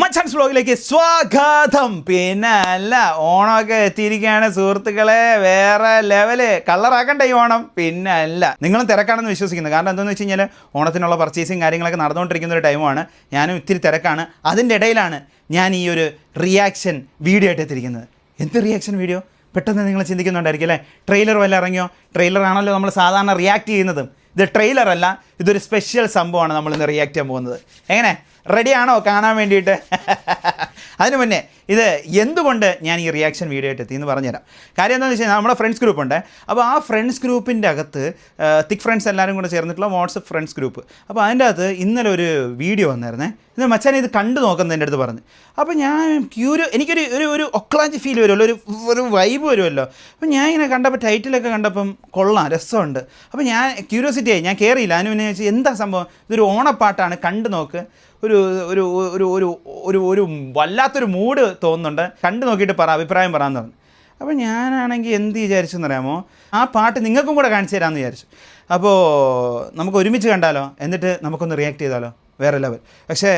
മച്ചാൻസ് വ്ലോഗിലേക്ക് സ്വാഗതം. പിന്നെ അല്ല ഓണമൊക്കെ എത്തിയിരിക്കുകയാണ് സുഹൃത്തുക്കളെ. വേറെ ലെവൽ. കളറാക്കണ്ട ഈ ഓണം? പിന്നെ അല്ല നിങ്ങളും തിരക്കാണെന്ന് വിശ്വസിക്കുന്നു. കാരണം എന്താണെന്ന് വെച്ച് കഴിഞ്ഞാൽ ഓണത്തിനുള്ള പർച്ചേസിങ് കാര്യങ്ങളൊക്കെ നടന്നുകൊണ്ടിരിക്കുന്ന ഒരു ടൈമാണ് ഞാനും ഇത്തിരി തിരക്കാണ്. അതിന്റെ ഇടയിലാണ് ഞാൻ ഈ ഒരു റിയാക്ഷൻ വീഡിയോ ആയിട്ട് എത്തിയിരിക്കുന്നത്. എന്ത് റിയാക്ഷൻ വീഡിയോ പെട്ടെന്ന് നിങ്ങൾ ചിന്തിക്കുന്നുണ്ടായിരിക്കും അല്ലേ? ട്രെയിലർ വല്ല ഇറങ്ങിയോ? ട്രെയിലറാണല്ലോ നമ്മൾ സാധാരണ റിയാക്ട് ചെയ്യുന്നതും. ഇത് ട്രെയിലറല്ല ഇതൊരു സ്പെഷ്യൽ സംഭവമാണ് നമ്മൾ ഇന്ന് റിയാക്ട് ചെയ്യാൻ പോകുന്നത്. എങ്ങനെ? റെഡിയാണോ കാണാൻ വേണ്ടിയിട്ട്? അതിനു മുന്നേ ഇത് എന്തുകൊണ്ട് ഞാൻ ഈ റിയാക്ഷൻ വീഡിയോ ആയിട്ട് എത്തി എന്ന് പറഞ്ഞുതരാം. കാര്യം എന്താണെന്ന് വെച്ച് കഴിഞ്ഞാൽ നമ്മുടെ ഫ്രണ്ട്സ് ഗ്രൂപ്പ് ഉണ്ട്. അപ്പോൾ ആ ഫ്രണ്ട്സ് ഗ്രൂപ്പിന്റെ അകത്ത് തിക് ഫ്രണ്ട്സ് എല്ലാവരും കൂടെ ചേർന്നിട്ടുള്ള വാട്സപ്പ് ഫ്രണ്ട്സ് ഗ്രൂപ്പ് അപ്പോൾ അതിന്റെ അകത്ത് ഇന്നലെ ഒരു വീഡിയോ വന്നായിരുന്നേ. ഇത് മച്ചാൻ ഇത് കണ്ടു നോക്കുന്നതിന്റെ അടുത്ത് പറഞ്ഞു. അപ്പോൾ ഞാൻ ക്യൂരിയോ എനിക്കൊരു ഒരു ഒരു ഒക്ലാഞ്ചി ഫീൽ വരുമല്ലോ ഒരു ഒരു വൈബ് വരുമല്ലോ. അപ്പോൾ ഞാൻ ഇങ്ങനെ കണ്ടപ്പോൾ ടൈറ്റിലൊക്കെ കണ്ടപ്പം കൊള്ളാം രസമുണ്ട്. അപ്പോൾ ഞാൻ ക്യൂരിയോസിറ്റി ആയി ഞാൻ കയറിയില്ല അതിന് പിന്നെ എന്താ സംഭവം? ഇതൊരു ഓണപ്പാട്ടാണ് കണ്ടു നോക്ക്. ഒരു ഒരു ഒരു ഒരു ഒരു ഒരു വല്ലാത്തൊരു മൂഡ് തോന്നുന്നുണ്ട്. കണ്ടു നോക്കിയിട്ട് പറ അഭിപ്രായം പറയാമെന്ന് പറഞ്ഞു. അപ്പോൾ ഞാനാണെങ്കിൽ എന്ത് വിചാരിച്ചു എന്നറിയാമോ ആ പാട്ട് നിങ്ങൾക്കും കൂടെ കാണിച്ചു തരാമെന്ന് വിചാരിച്ചു. അപ്പോൾ നമുക്ക് ഒരുമിച്ച് കണ്ടാലോ? എന്നിട്ട് നമുക്കൊന്ന് റിയാക്ട് ചെയ്താലോ? വേറെ ലെവൽ പക്ഷേ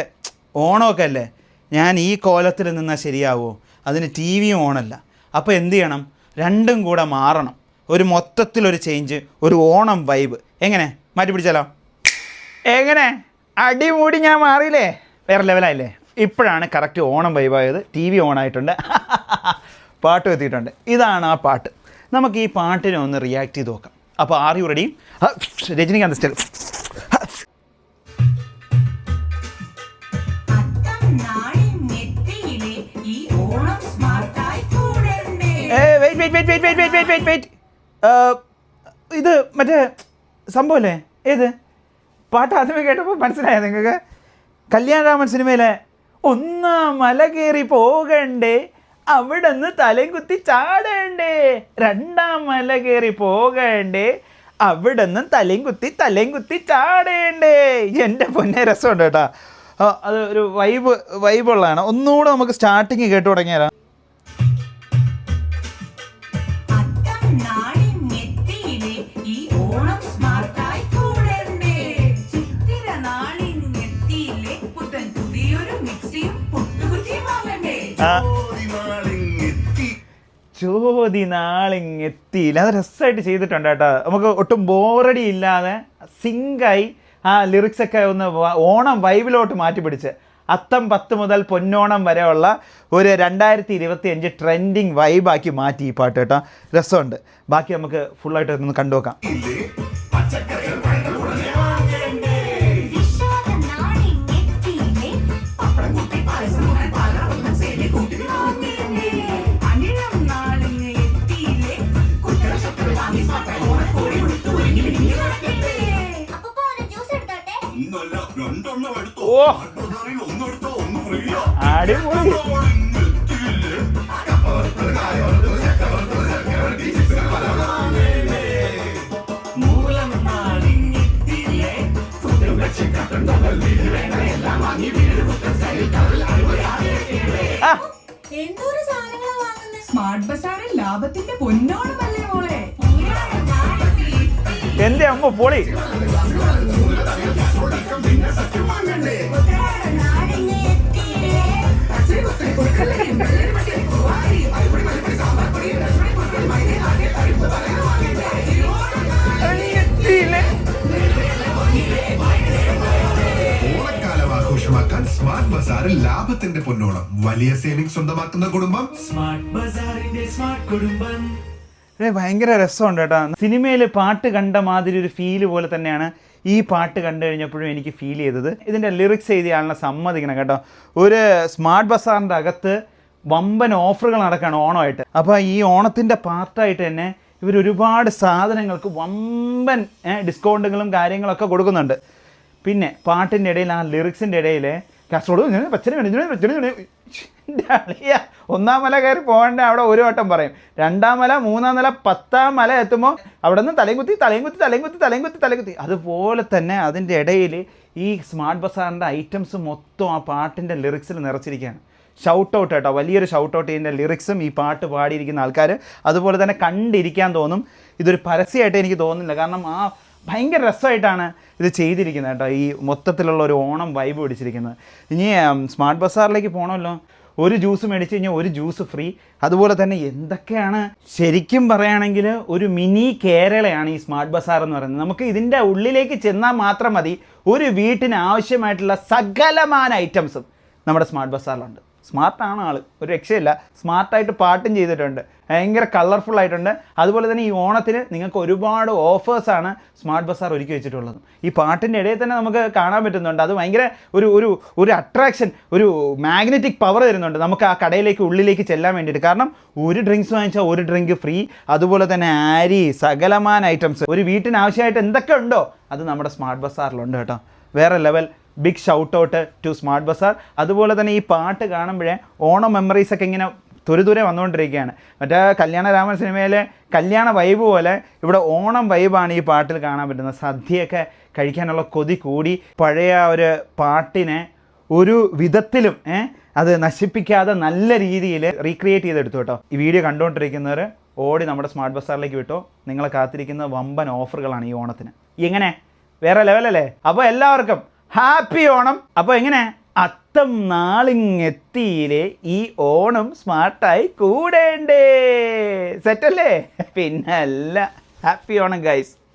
ഓണമൊക്കെ അല്ലേ? ഞാൻ ഈ കോലത്തിൽ നിന്നാൽ ശരിയാവുമോ അതിന് ടി വിയും ഓണല്ല. അപ്പോൾ എന്ത് ചെയ്യണം? രണ്ടും കൂടെ മാറണം. ഒരു മൊത്തത്തിലൊരു ചേഞ്ച് ഒരു ഓണം വൈബ് എങ്ങനെ? മാറ്റി പിടിച്ചാലോ എങ്ങനെ? അടിമൂടി ഞാൻ മാറിയില്ലേ? വേറെ ലെവലായില്ലേ ഇപ്പോഴാണ് കറക്റ്റ് ഓണം വൈബായത് ടി വി ഓണായിട്ടുണ്ട് പാട്ട് എത്തിയിട്ടുണ്ട്. ഇതാണ് ആ പാട്ട്. നമുക്ക് ഈ പാട്ടിനെ ഒന്ന് റിയാക്ട് ചെയ്ത് നോക്കാം. അപ്പോൾ are you ready Rajinikanth style ഇത് മറ്റേ സംഭവല്ലേ? ഏത്? പാട്ട് ആദ്യമേ കേട്ടപ്പോൾ മനസ്സിലായോ നിങ്ങൾക്ക്? കല്യാണരാമൻ സിനിമയിലെ ഒന്നാം മല കയറി പോകണ്ടേ അവിടെ നിന്ന് തലയും കുത്തി ചാടണ്ടേ രണ്ടാം മല കയറി പോകണ്ടേ അവിടെ നിന്ന് തലയും കുത്തി തലയും കുത്തി ചാടേണ്ടേ. എന്റെ പൊന്നെ രസമുണ്ട് കേട്ടോ. അത് ഒരു വൈബ് വൈബുള്ളതാണ് ഒന്നുകൂടെ നമുക്ക് സ്റ്റാർട്ടിങ് കേട്ടു തുടങ്ങിയാലോ? ചോതി നാളിങ് എത്തിയില്ല അത് രസമായിട്ട് ചെയ്തിട്ടുണ്ട് കേട്ടോ. നമുക്ക് ഒട്ടും ബോറടി ഇല്ലാതെ സിങ്കായി ആ ലിറിക്സൊക്കെ ഒന്ന് ഓണം വൈബിലോട്ട് മാറ്റി പിടിച്ച് അത്തം പത്ത് മുതൽ പൊന്നോണം വരെയുള്ള ഒരു രണ്ടായിരത്തി ഇരുപത്തി അഞ്ച് ട്രെൻഡിങ് വൈബാക്കി മാറ്റി ഈ പാട്ട് കേട്ടോ. രസമുണ്ട്. ബാക്കി നമുക്ക് ഫുള്ളായിട്ട് ഒന്ന് കണ്ടു വാങ്ങുന്നത് സ്മാർട്ട് ലാഭത്തിന്റെ എന്റെ അമ്മ പൊളി. ആഘോഷമാക്കാൻ സ്മാർട്ട് ബസാറിൽ ലാഭത്തിന്റെ പൊന്നോണം വലിയ സേവിംഗ് സ്വന്തമാക്കുന്ന കുടുംബം. സ്മാർട്ട് ബസാറിന്റെ സ്മാർട്ട് കുടുംബം. ഭയങ്കര രസമുണ്ട് കേട്ടോ. സിനിമയിൽ പാട്ട് കണ്ട മാതിരി ഒരു ഫീൽ പോലെ തന്നെയാണ്. ഈ പാട്ട് കണ്ടു കഴിഞ്ഞപ്പോഴും എനിക്ക് ഫീൽ ചെയ്തത് ഇതിന്റെ ലിറിക്സ് എഴുതിയ ആളിനെ സമ്മതിക്കണം കേട്ടോ. ഒരു സ്മാർട്ട് ബസാറിന്റെ അകത്ത് വമ്പൻ ഓഫറുകൾ നടക്കുകയാണ് ഓണമായിട്ട്. അപ്പോൾ ഈ ഓണത്തിന്റെ പാർട്ടായിട്ട് തന്നെ ഇവർ ഒരുപാട് സാധനങ്ങൾക്ക് വമ്പൻ ഡിസ്കൗണ്ടുകളും കാര്യങ്ങളൊക്കെ കൊടുക്കുന്നുണ്ട്. പിന്നെ പാട്ടിന്റെ ഇടയിൽ ആ ലിറിക്സിന്റെ ഇടയിൽ കാസർഗോഡ് പച്ചനെ വേണം പച്ചനെ വേണം. അളിയ ഒന്നാം മല കയറി പോകേണ്ട? അവിടെ ഒരു വട്ടം പറയും. രണ്ടാം മല മൂന്നാം നില പത്താം മല എത്തുമ്പോൾ അവിടെ നിന്ന് തലയും കുത്തി തലയും കുത്തി തലയും കുത്തി തലയും കുത്തി തലയും കുത്തി. അതുപോലെ തന്നെ അതിന്റെ ഇടയിൽ ഈ സ്മാർട്ട് ബസാറിന്റെ ഐറ്റംസ് മൊത്തം ആ പാട്ടിന്റെ ലിറിക്സിൽ നിറച്ചിരിക്കുകയാണ്. ഷൗട്ട് ഔട്ട് കേട്ടോ വലിയൊരു ഷൗട്ട് ഔട്ട് ഇതിന്റെ ലിറിക്സും ഈ പാട്ട് പാടിയിരിക്കുന്ന ആൾക്കാർ അതുപോലെ തന്നെ കണ്ടിരിക്കാൻ തോന്നും. ഇതൊരു പരസ്യമായിട്ട് എനിക്ക് തോന്നുന്നില്ല. കാരണം ആ ഭയങ്കര രസമായിട്ടാണ് ഇത് ചെയ്തിരിക്കുന്നത് കേട്ടോ. ഈ മൊത്തത്തിലുള്ള ഒരു ഓണം വൈബ് പിടിച്ചിരിക്കുന്നത്. ഇനി സ്മാർട്ട് ബസാറിലേക്ക് പോകണമല്ലോ ഒരു ജ്യൂസ് മേടിച്ച് കഴിഞ്ഞാൽ ഒരു ജ്യൂസ് ഫ്രീ അതുപോലെ തന്നെ എന്തൊക്കെയാണ് ശരിക്കും പറയുകയാണെങ്കിൽ ഒരു മിനി കേരളയാണ് ഈ സ്മാർട്ട് ബസാർ എന്ന് പറയുന്നത്. നമുക്ക് ഇതിന്റെ ഉള്ളിലേക്ക് ചെന്നാൽ മാത്രം മതി. ഒരു വീട്ടിന് ആവശ്യമായിട്ടുള്ള സകലമാന ഐറ്റംസും നമ്മുടെ സ്മാർട്ട് ബസാറിലുണ്ട് സ്മാർട്ടാണ് ആൾ ഒരു രക്ഷയില്ല. സ്മാർട്ടായിട്ട് പാട്ടും ചെയ്തിട്ടുണ്ട്. ഭയങ്കര കളർഫുൾ ആയിട്ടുണ്ട്. അതുപോലെ തന്നെ ഈ ഓണത്തിന് നിങ്ങൾക്ക് ഒരുപാട് ഓഫേഴ്സാണ് സ്മാർട്ട് ബസാർ ഒരുക്കി വെച്ചിട്ടുള്ളത്. ഈ പാട്ടിന്റെ ഇടയിൽ തന്നെ നമുക്ക് കാണാൻ പറ്റുന്നുണ്ട്. അത് ഭയങ്കര ഒരു ഒരു ഒരു അട്രാക്ഷൻ ഒരു മാഗ്നറ്റിക് പവർ തരുന്നുണ്ട്. നമുക്ക് ആ കടയിലേക്ക് ഉള്ളിലേക്ക് ചെല്ലാൻ വേണ്ടിയിട്ട്. കാരണം ഒരു ഡ്രിങ്ക്സ് വാങ്ങിച്ചാൽ ഒരു ഡ്രിങ്ക് ഫ്രീ അതുപോലെ തന്നെ ആരി സകലമാന ഐറ്റംസ് ഒരു വീട്ടിന് ആവശ്യമായിട്ട് എന്തൊക്കെ ഉണ്ടോ അത് നമ്മുടെ സ്മാർട്ട് ബസാറിലുണ്ട് കേട്ടോ. വേറെ level big shout out to smart bazaar അതുപോലെ തന്നെ ഈ പാട്ട് കാണുമ്പോഴേ ഓണം മെമ്മറീസ് ഒക്കെ ഇങ്ങനെ തുരുതുരെ വന്നുകൊണ്ടിരിക്കുകയാണ്. മറ്റേ കല്യാണരാമൻ സിനിമയിലെ കല്യാണ വൈബ് പോലെ ഇവിടെ ഓണം വൈബാണ് ഈ പാട്ടിൽ കാണാൻ പറ്റുന്നത്. സദ്യയൊക്കെ കഴിക്കാനുള്ള കൊതി കൂടി പഴയ ഒരു പാട്ടിനെ ഒരു വിധത്തിലും അത് നശിപ്പിക്കാതെ നല്ല രീതിയിൽ റീക്രിയേറ്റ് ചെയ്തെടുത്തു കേട്ടോ. ഈ വീഡിയോ കണ്ടുകൊണ്ടിരിക്കുന്നവർ ഓടി നമ്മുടെ സ്മാർട്ട് ബസാറിലേക്ക് വിട്ടോ. നിങ്ങളെ കാത്തിരിക്കുന്ന വമ്പൻ ഓഫറുകളാണ് ഈ ഓണത്തിന്. എങ്ങനെ? വേറെ ലെവലല്ലേ അപ്പോൾ എല്ലാവർക്കും ഹാപ്പി ഓണം. അപ്പോൾ എങ്ങനെ? അത്തം നാളിങ്ങെത്തിയിലെ ഈ ഓണം സ്മാർട്ടായി കൂടേണ്ടേ. സെറ്റല്ലേ? പിന്നല്ല. Happy Onam guys.